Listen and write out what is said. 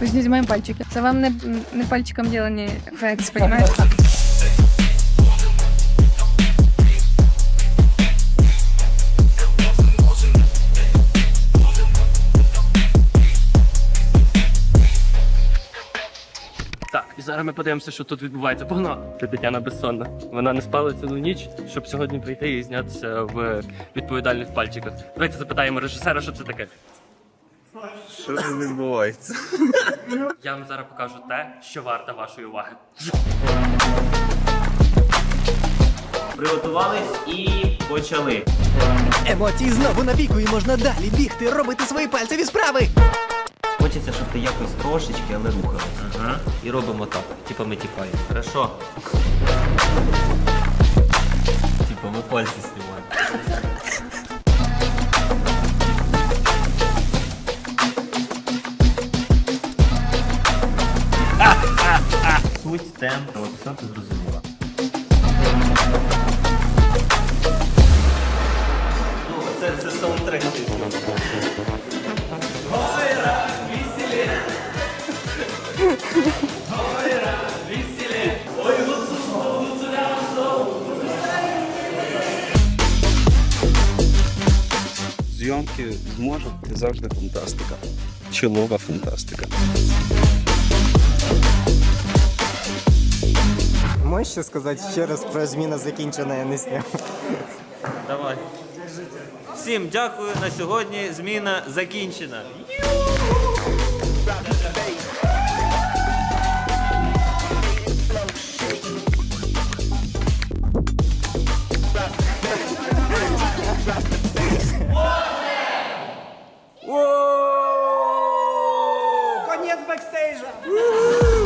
Не знімаємо пальчики. Це вам не, не пальчиком ділені ефекти, розумієте? Так, і зараз ми подивимося, що тут відбувається. Погнали! Це Тетяна Безсонна. Вона не спала цілу ніч, щоб сьогодні прийти і знятися в відповідальних пальчиках. Давайте запитаємо режисера, що це таке. Що ж відбувається? Я вам зараз покажу те, що варте вашої уваги. Приготувались і почали. Емоції знову на піку і можна далі бігти, робити свої пальцеві справи. Хочеться, щоб ти якось трошечки, але рухався. Ага. І робимо так. Типа ми тікаємо. Хорошо. Типа ми пальці знімаємо. Суть, темп, от все ти зрозуміла. Ну, це, це саундтрек. Зйомки зможу і завжди фантастика. Чолова фантастика. Можеш ще сказати ще раз про зміна закінчена, я не зняв. Давай. Всім дякую. На сьогодні зміна закінчена. Конець бекстейжа!